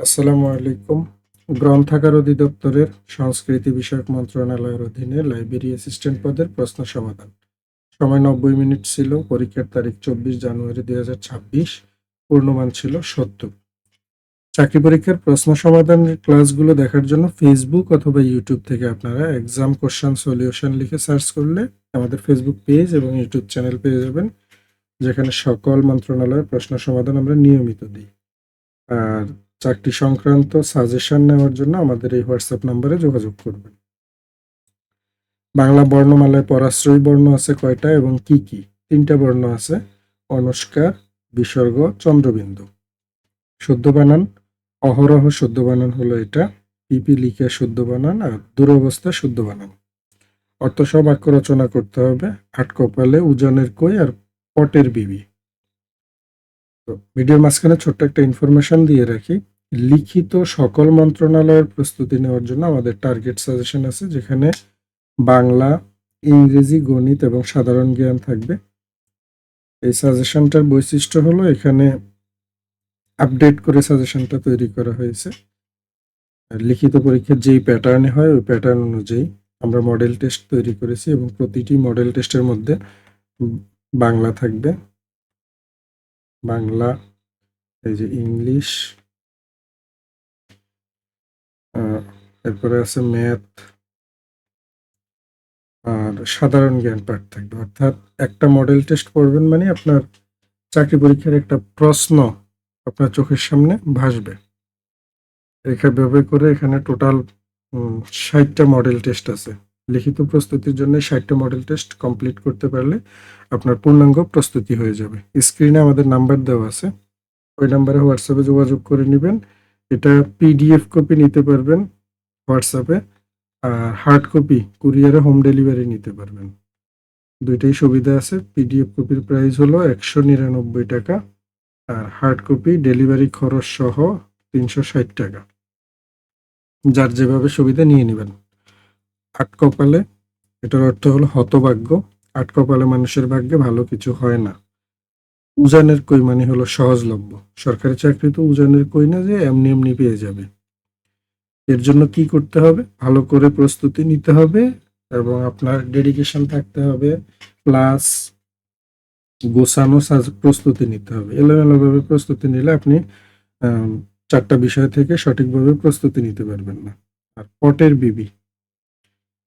আসসালামু আলাইকুম। গ্রন্থাগার অধিদপ্তরের সংস্কৃতি বিষয়ক মন্ত্রণালয়ের অধীনে লাইব্রেরি অ্যাসিস্ট্যান্ট পদের প্রশ্ন সমাধান। সময় নব্বই মিনিট ছিল, পরীক্ষার তারিখ চব্বিশ জানুয়ারি দুই হাজার ছাব্বিশ, পূর্ণমান ছিল সত্তর। চাকরি পরীক্ষার প্রশ্ন সমাধানের ক্লাসগুলো দেখার জন্য ফেসবুক অথবা ইউটিউব থেকে আপনারা এক্সাম কোশ্চান সলিউশন লিখে সার্চ করলে আমাদের ফেসবুক পেজ এবং ইউটিউব চ্যানেল পেয়ে যাবেন, যেখানে সকল মন্ত্রণালয়ের প্রশ্ন সমাধান আমরা নিয়মিত দিই। আর চাকরি সংক্রান্ত সাজেশন নেওয়ার জন্য আমাদের এই হোয়াটসঅ্যাপ নম্বরে যোগাযোগ করবেন। বাংলা বর্ণমালায় পরাশ্রয়ী বর্ণ আছে কয়টা এবং কি কি? তিনটা বর্ণ আছে। অনুষ্কার বিসর্গ, চন্দ্রবিন্দু। শুদ্ধ বানান, অহরহ শুদ্ধ বানান হলো এটা। পিপি লিখে শুদ্ধ বানান আর দুরবস্থা শুদ্ধ বানান। অর্থ সহ বাক্য রচনা করতে হবে। আট কপালে উজানের কই আর পটের বিবি। তো ভিডিওর মাঝখানে ছোট্ট একটা ইনফরমেশন দিয়ে রাখি। লিখিত সকল মন্ত্রণালয়ের প্রস্তুতি নেওয়ার জন্য আমাদের টার্গেট সাজেশন আছে, যেখানে বাংলা, ইংরেজি, গণিত এবং সাধারণ জ্ঞান থাকবে। এই সাজেশনটার বৈশিষ্ট্য হলো এখানে আপডেট করে সাজেশনটা তৈরি করা হয়েছে। লিখিত পরীক্ষার যেই প্যাটার্নে হয়, ওই প্যাটার্ন অনুযায়ী আমরা মডেল টেস্ট তৈরি করেছি এবং প্রতিটি মডেল টেস্টের মধ্যে বাংলা থাকবে। বাংলা, এই যে ইংলিশ এরপরে আছে ম্যাথ আর সাধারণ জ্ঞান পাঠ থাকবে। অর্থাৎ একটা মডেল টেস্ট করবেন মানে আপনার চাকরি পরীক্ষার একটা প্রশ্ন আপনার চোখের সামনে ভাসবে। এভাবে করে এখানে টোটাল ষাটটা মডেল টেস্ট আছে। লিখিত প্রস্তুতির জন্য ষাটটা মডেল টেস্ট কমপ্লিট করতে পারলে আপনার পূর্ণাঙ্গ প্রস্তুতি হয়ে যাবে। স্ক্রিনে আমাদের নাম্বার দেওয়া আছে। ওই নাম্বারে হোয়াটসঅ্যাপে যোগাযোগ করে নেবেন। এটা পিডিএফ কপি নিতে পারবেন হোয়াটসঅ্যাপে আর হার্ড কপি কুরিয়ারে হোম ডেলিভারি নিতে পারবেন। দুইটাই সুবিধা আছে পিডিএফ কপির প্রাইস হলো একশো নিরানব্বই টাকা, আর হার্ড কপি ডেলিভারি খরচ সহ তিনশো ষাট টাকা। যার যেভাবে সুবিধা নিয়ে নেবেন। আট কপালে, এটার অর্থ হলো হতভাগ্য। আট কপালে মানুষের ভাগ্যে ভালো কিছু হয় না। উজানের কই মানে হলো সহজলভ্য। সরকারি চাকরি তো উজানের কই না যে এমনি এমনি পেয়ে যাবে। এর জন্য কি করতে হবে? ভালো করে প্রস্তুতি নিতে হবে এবং আপনার ডেডিকেশন থাকতে হবে প্লাস গোছানো প্রস্তুতি নিতে হবে। এলোমেলোভাবে প্রস্তুতি নিলে আপনি চারটা বিষয় থেকে সঠিকভাবে প্রস্তুতি নিতে পারবেন না। আর পটের বিবি,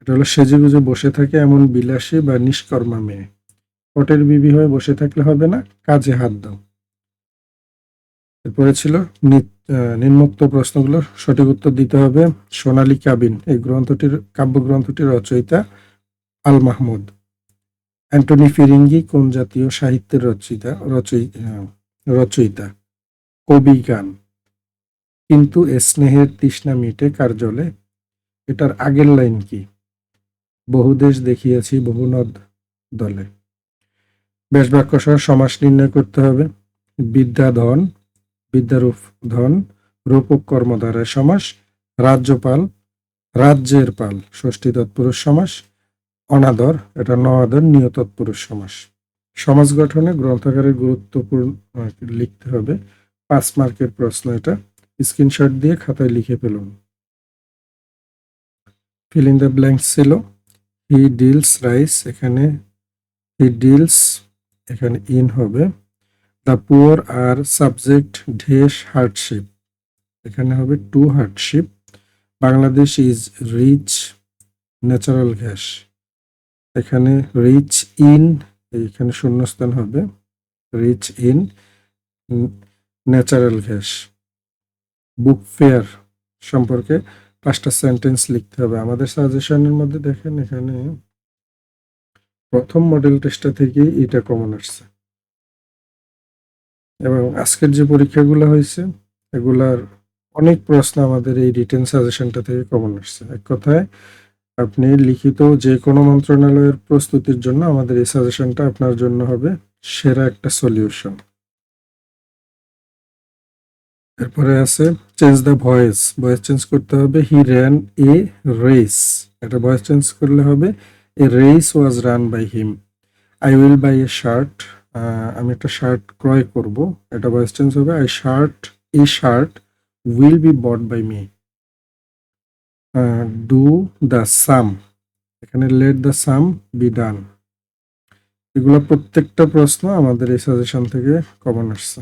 এটা হলো সেজে গুজে বসে থাকে এমন বিলাসী বা নিষ্কর্মা মেয়ে। পটের বিবি হয়ে বসে থাকলে হবে না কাজে হাত দাও। এরপরে ছিল নিম্নোক্ত প্রশ্নগুলো। সঠিক উত্তর দিতে হবে সোনালী কাবিন এই গ্রন্থটির কাব্যগ্রন্থটির রচয়িতা আল মাহমুদ অ্যান্টনি ফিরিঙ্গি কোন জাতীয় সাহিত্যের আহ, রচয়িতা? কবি গান। কিন্তু স্নেহের তৃষ্ণা মিটে কার জলে? এটার আগের লাইন কি? বহুদেশ দেখিয়াছি বহু নদ দলে। বেশ বাক্য সহ সমাস নির্ণয় করতে হবে। বিদ্যা ধন, বিদ্যারূপ ধন, রূপক কর্মধারায় সমাস, রাজ্যপাল, রাজ্যের পাল, ষষ্ঠী তৎপুরুষ সমাস, অনাদর, এটা নয়াদর নিয় তৎপুরুষ সমাস। সমাজ গঠনে গ্রন্থাগারের গুরুত্বপূর্ণ লিখতে হবে। পাঁচ মার্কের প্রশ্ন এটা। স্ক্রিনশট দিয়ে খাতায় লিখে ফেলুন। ফিল দ্য ব্ল্যাঙ্কস ছিল। হি ডিলস রাইস, এখানে হি ডিলস এখানে ইন হবে। দ্য পুয়ার আর সাবজেক্ট ঢেস হার্ডশিপ এখানে হবে to hardship Bangladesh is rich natural gas এখানে রিচ ইন এখানে শূন্যস্থান হবে। Rich in natural gas book fair সম্পর্কে পাঁচটা সেন্টেন্স লিখতে হবে। আমাদের সাজেশনের মধ্যে দেখেন এখানে প্রথম মডেল টেস্টটা থেকেই এটা কমন আসছে। এবং আজকের যে পরীক্ষাগুলো হয়েছে, এগুলার অনেক প্রশ্ন আমাদের এই রিটেন সাজেশনটা থেকে কমন আসছে। এক কথায়, আপনি লিখিত যে কোনো মন্ত্রণালয়ের প্রস্তুতির জন্য আমাদের এই সাজেশনটা আপনার জন্য হবে সেরা একটা সলিউশন এরপরে আছে change the voice voice change করতে হবে। হি র্যান এ রেস এটা ভয়েস চেঞ্জ করলে হবে। A race was ran by him I will buy a shirt আমি একটা শার্ট ক্রয় করব। এটা ভয়েস চেঞ্জ হবে। I shirt a shirt will be bought by me do the sum এখানে let the sum be done এগুলো প্রত্যেকটা প্রশ্ন আমাদের এই সাজেশন থেকে কমন আসছে।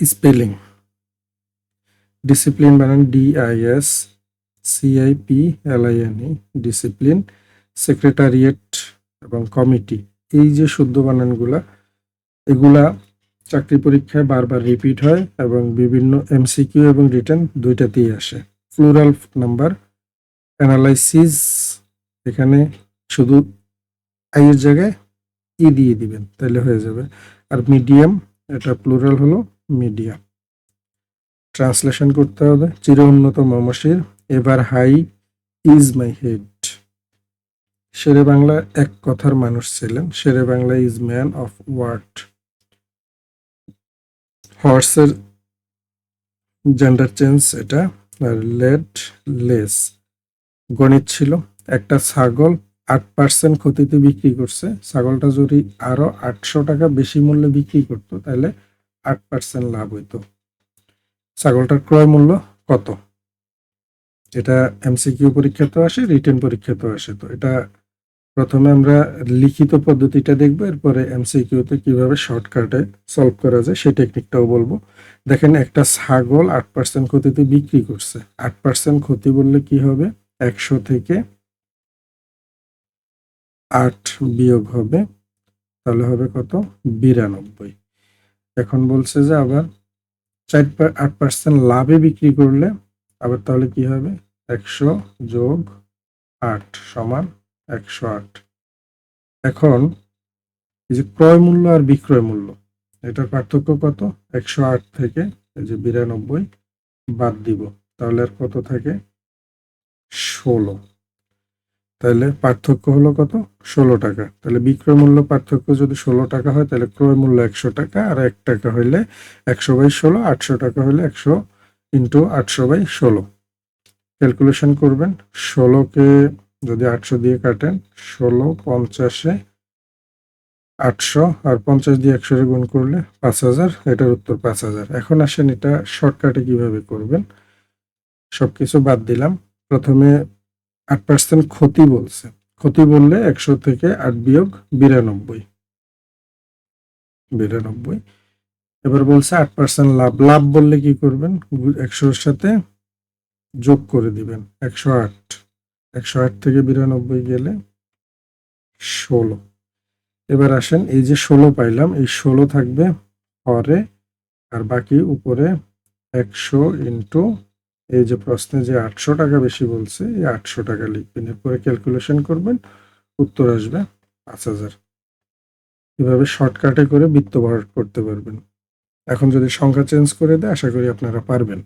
স্পেলিং ডিসিপ্লিন বানান D I S C I P L I N E discipline secretariat এবং কমিটি এই যে শুদ্ধ বানানগুলা, এগুলা চাকরি পরীক্ষায় বারবার রিপিট হয় এবং বিভিন্ন এমসিকিউ এবং রিটার্ন দুইটাতেই আসে। ফ্লোরাল নাম্বার অ্যানালাইসিস এখানে শুধু আইয়ের জায়গায় ই দিয়ে দিবেন, তাহলে হয়ে যাবে। আর মিডিয়াম এটা প্লুরাল হলো মিডিয়াম ট্রান্সলেশন করতে হবে চির উন্নত মমশির এবার high is my head. Sher-e Bangla এক কথার মানুষ ছিলেন। Sher-e Bangla is man of word হর্সের gender change এটা, আর লেড লেস গণিত ছিল। একটা ছাগল আট পার্সেন্ট ক্ষতিতে বিক্রি করছে। ছাগলটা যদি আরও আটশো টাকা বেশি মূল্যে বিক্রি করতো, তাহলে আট পার্সেন্ট লাভ হইতো। ছাগলটার ক্রয় মূল্য কত? এটা এমসিকিউ পরীক্ষাতেও আসে রিটেন পরীক্ষাতেও আসে। তো এটা প্রথমে আমরা লিখিত পদ্ধতিটা দেখব, এরপরে এমসিকিউতে কীভাবে শর্টকাটে সলভ করা যায়, সেই টেকনিকটাও বলব। দেখেন, একটা ছাগল আট পার্সেন্ট ক্ষতিতে বিক্রি করছে। আট পার্সেন্ট ক্ষতি বললে কি হবে? একশো থেকে আট বিয়োগ হবে, তাহলে হবে কত? বিরানব্বই। এখন বলছে যে আবার চার আট পার্সেন্ট লাভে বিক্রি করলে আবার তাহলে কি হবে? একশো যোগ আট সমান একশো আট। এখন এই যে ক্রয় মূল্য আর বিক্রয় মূল্য, এটার পার্থক্য কত? একশো আট থেকে এই যে বিরানব্বই বাদ দিব, তাহলে আর কত থাকে? ষোলো। তাহলে পার্থক্য হলো কত? ষোলো টাকা। তাহলে বিক্রয় মূল্য পার্থক্য যদি ষোলো টাকা হয়, তাহলে ক্রয় মূল্য একশো টাকা, আর এক টাকা হইলে একশো বাই ষোলো, আটশো টাকা হলে একশো ইন্টু আটশো বাই ষোলো। ক্যালকুলেশন করবেন, ষোলোকে যদি আটশো দিয়ে কাটেন, ষোলো পঞ্চাশে আটশো, আর পঞ্চাশ দিয়ে একশো গুণ করলে পাঁচ হাজার, এটার উত্তর পাঁচ হাজার। এখন আসেন এটা শর্টকাটে কীভাবে করবেন? সবকিছু বাদ দিলাম। প্রথমে আট পার্সেন্ট ক্ষতি বলছে। ক্ষতি বললে একশো থেকে আট বিয়োগ বিরানব্বই। বিরানব্বই। এবার বলছে আট পার্সেন্ট লাভ। লাভ বললে কি করবেন? একশোর সাথে যোগ করে দিবেন। একশো আট। একশো আট থেকে বিরানব্বই গেলে ষোলো। এবার আসেন, এই যে ষোলো পাইলাম, এই ষোলো থাকবে হরে আর বাকি উপরে একশো ইন্টু, এই যে প্রশ্নে যে আটশো টাকা বেশি বলছে, এই আটশো টাকা লিখবেন। এরপরে ক্যালকুলেশন করবেন, উত্তর আসবে পাঁচ হাজার। এভাবে শর্টকাটে করে বৃত্ত বার করতে পারবেন। এখন যদি সংখ্যা চেঞ্জ করে দেয়, আশা করি আপনারা পারবেন।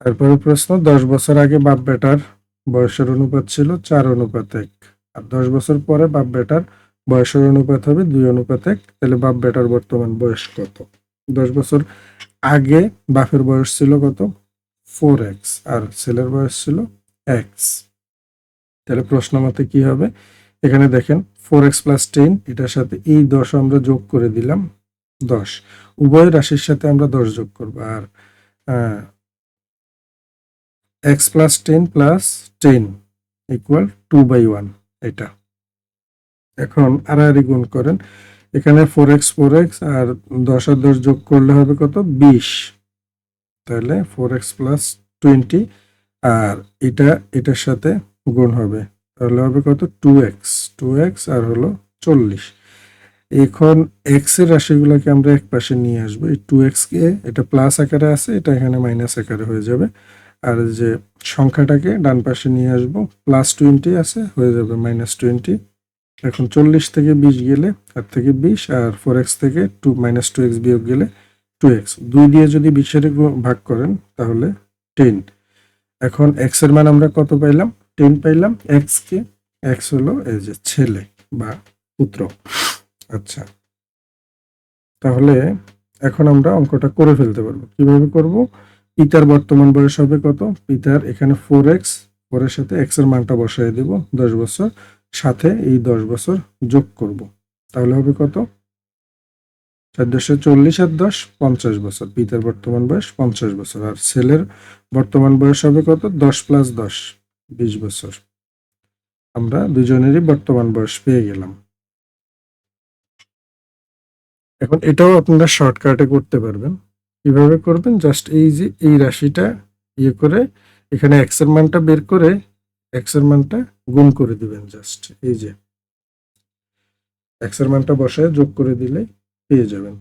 তারপরে প্রশ্ন, দশ বছর আগে বাপ বেটার বয়সের অনুপাত ছিল চার অনুপাত এক। আর দশ বছর পরে বাপ বেটার বয়সের অনুপাত হবে দুই অনুপাত এক। তাহলে বাপ বেটার বর্তমান বয়স কত? দশ বছর আগে বাপের বয়স ছিল কত? ফোর এক্স আর ছেলের বয়স ছিল এক্স তাহলে প্রশ্ন মতে কি হবে? এখানে দেখেন ফোর এক্স প্লাস টেন এটার সাথে এই দশ আমরা যোগ করে দিলাম। দশ। উভয় রাশির সাথে আমরা দশ যোগ করব। আর x plus ten plus ten equal to by one এটা। এখন আড়াআড়ি গুণ করেন। এখানে ফোর এক্স ফোর এক্স আর দশ আর দশ যোগ করলে হবে কত? বিশ। তাহলে ফোর এক্স প্লাস টোয়েন্টি আর এটা, এটার সাথে গুণ হবে। তাহলে হবে কত? টু এক্স টু এক্স আর হলো চল্লিশ। এখন এক্সের রাশিগুলোকে আমরা এক পাশে নিয়ে আসব। এই টু এক্স কে, এটা প্লাস আকারে আছে, এটা এখানে মাইনাস আকারে হয়ে যাবে। আর যে সংখ্যাটাকে ডান পাশে নিয়ে আসব প্লাস টোয়েন্টি আছে, হয়ে যাবে মাইনাস টোয়েন্টি এখন চল্লিশ থেকে বিশ গেলে তার থেকে বিশ, আর ফোর এক্স থেকে টু মাইনাস টু এক্স বিয়োগ গেলে টু এক্স দুই দিয়ে যদি বিশের ভাগ করেন, তাহলে টেন এখন এক্সের মান আমরা কত পাইলাম? টেন পাইলাম এক্স কে এক্স হলো এই যে ছেলে বা পুত্র। আচ্ছা। তাহলে এখন আমরা অঙ্কটা করে ফেলতে পারব। কীভাবে করব? পিতার বর্তমান বয়স হবে কত? পিতার এখানে ফোর এক্স ফোরের সাথে এক্সের মানটা বসাই দেব, দশ বছর। সাথে এই দশ বছর যোগ করব। তাহলে হবে কত? চার দশে চল্লিশ আর দশ, পঞ্চাশ বছর। পিতার বর্তমান বয়স পঞ্চাশ বছর। আর ছেলের বর্তমান বয়স হবে কত? দশ প্লাস দশ, বিশ বছর। আমরা দুজনেরই বর্তমান বয়স পেয়ে গেলাম। এখন এটাও আপনারা শর্টকাটে করতে পারবেন। কীভাবে করবেন? জাস্ট এই যে এই রাশিটা ইয়ে করে এখানে এক্সের মানটা বের করে এক্সের মানটা গুণ করে দিবেন জাস্ট এই যে। এক্সের মানটা বসায় যোগ করে দিলে পেয়ে যাবেন।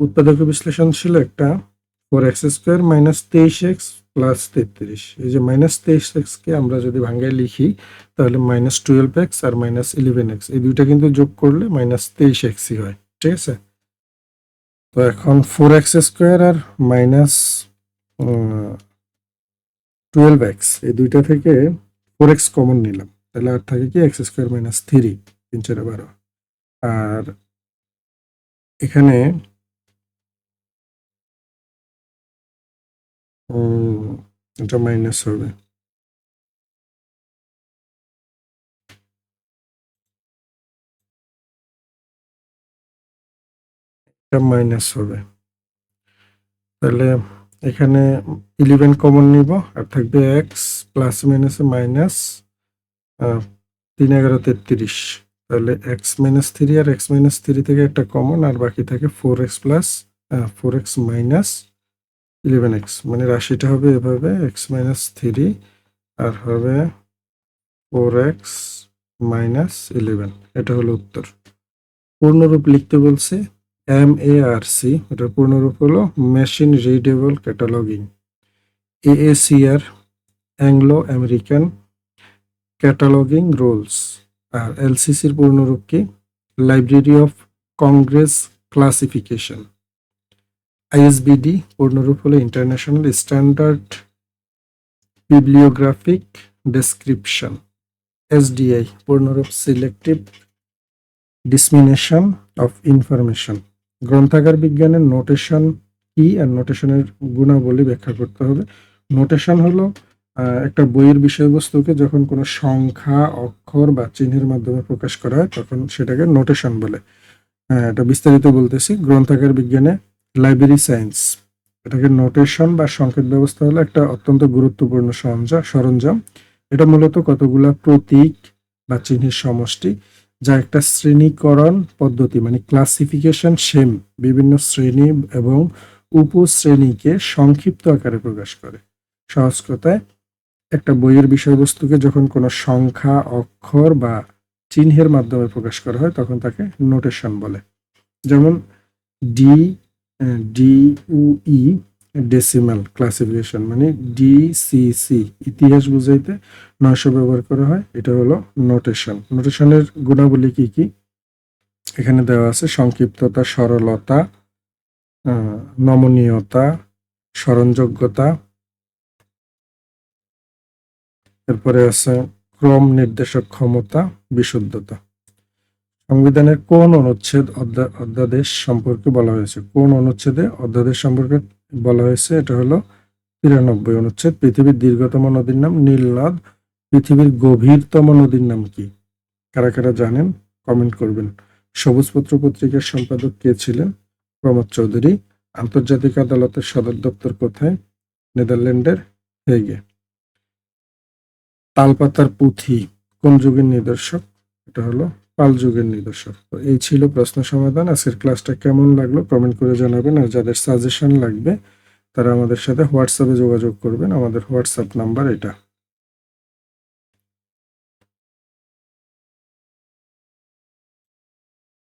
উৎপাদক বিশ্লেষণ ছিল একটা ফোর এক্স স্কোয়ার মাইনাস তেইশ এক্স প্লাস তেত্রিশ এই যে মাইনাস তেইশ এক্সকে আমরা যদি ভাঙ্গায় লিখি, তাহলে মাইনাস টুয়েলভ এক্স আর মাইনাস ইলেভেন এক্স এই দুইটা কিন্তু যোগ করলে মাইনাস তেইশ এক্সই হয়। ঠিক আছে? তো এখন ফোর এক্স স্কোয়ার আর মাইনাস টুয়েলভ এক্স এই দুইটা থেকে ফোর এক্স কমন নিলাম। তাহলে আর থাকে কি এক্স স্কোয়ার মাইনাস থ্রি তিন চারে বারো। আর এখানে এটা মাইনাস হবে। এটা মাইনাস হবে। তাহলে এখানে ইলেভেন কমন নিব আর থাকবে এক্স প্লাস মাইনাসে মাইনাস তিন এগারো তেত্রিশ। তাহলে এক্স মাইনাস থ্রি আর এক্স মাইনাস থ্রি থেকে একটা কমন আর বাকি থাকে four x plus four x minus eleven x মানে রাশিটা হবে এভাবে এক্স মাইনাস থ্রি আর হবে ফোর এক্স মাইনাস ইলেভেন এটা হলো উত্তর। পূর্ণরূপ লিখতে বলছে এম এ আর সি এটার পূর্ণরূপ হলো machine readable cataloguing AACR Anglo American cataloguing rules আর এলসিসির পূর্ণরূপ কি? Library of Congress classification ISBD পূর্ণরূপ হলো international standard bibliographic description SDI পূর্ণরূপ সিলেক্টিভ ডিসমিনেশন অফ ইনফরমেশন গ্রন্থাগার বিজ্ঞানের নোটেশন কি আর নোটেশনের গুণাবলী ব্যাখ্যা করতে হবে? নোটেশন হলো একটা বইয়ের বিষয়বস্তুকে যখন কোনো সংখ্যা, অক্ষর বা চিহ্নের মাধ্যমে প্রকাশ করা হয়, তখন সেটাকে নোটেশন বলে। হ্যাঁ এটা বিস্তারিত বলতেছি। গ্রন্থাগার বিজ্ঞানে লাইব্রেরি সায়েন্স এটাকে নোটেশন বা সংকেত ব্যবস্থা হলো একটা অত্যন্ত গুরুত্বপূর্ণ সরঞ্জাম সরঞ্জাম। এটা মূলত কতগুলা প্রতীক বা চিহ্নের সমষ্টি যা একটা শ্রেণীকরণ পদ্ধতি মানে ক্লাসিফিকেশন সেম বিভিন্ন শ্রেণি এবং উপশ্রেণীকে সংক্ষিপ্ত আকারে প্রকাশ করে। সহজ কথায়, একটা বইয়ের বিষয়বস্তুকে যখন কোনো সংখ্যা, অক্ষর বা চিহ্নের মাধ্যমে প্রকাশ করা হয়, তখন তাকে নোটেশন বলে। যেমন D D E decimal classification মানে ডিসিসি ইতিহাস বুঝাইতে নয়শো ব্যবহার করা হয়, এটা হলো নোটেশন নোটেশনের গুণাবলী কি কি? এখানে দেওয়া আছে সংক্ষিপ্ততা, সরলতা নমনীয়তা, স্মরণযোগ্যতা। এরপরে আছে ক্রম নির্দেশক ক্ষমতা, বিশুদ্ধতা। সংবিধানের কোন অনুচ্ছেদ অধ্যা- অধ্যাদেশ সম্পর্কে বলা হয়েছে? কোন অনুচ্ছেদে অধ্যাদেশ সম্পর্কে বলা হয়েছে, এটা হলো তিরানব্বই অনুচ্ছেদ। পৃথিবীর দীর্ঘতম নদীর নাম নীল নদ পৃথিবীর গভীরতম নদীর নাম কি? কারা কারা জানেন? কমেন্ট করবেন। সবুজপত্র পত্রিকার সম্পাদক কে ছিলেন? প্রমোদ চৌধুরী। আন্তর্জাতিক আদালতের সদর দপ্তর কোথায়? নেদারল্যান্ডের হেগে। তালপাতার পুঁথি কোন যুগের নিদর্শক? এটা হলো পাল যুগের নিদর্শক তো এই ছিল প্রশ্ন সমাধান। আজকের ক্লাসটা কেমন লাগল কমেন্ট করে জানাবেন আর যাদের সাজেশন লাগবে তারা আমাদের সাথে হোয়াটসঅ্যাপে যোগাযোগ করবেন। আমাদের হোয়াটসঅ্যাপ নাম্বার এটা।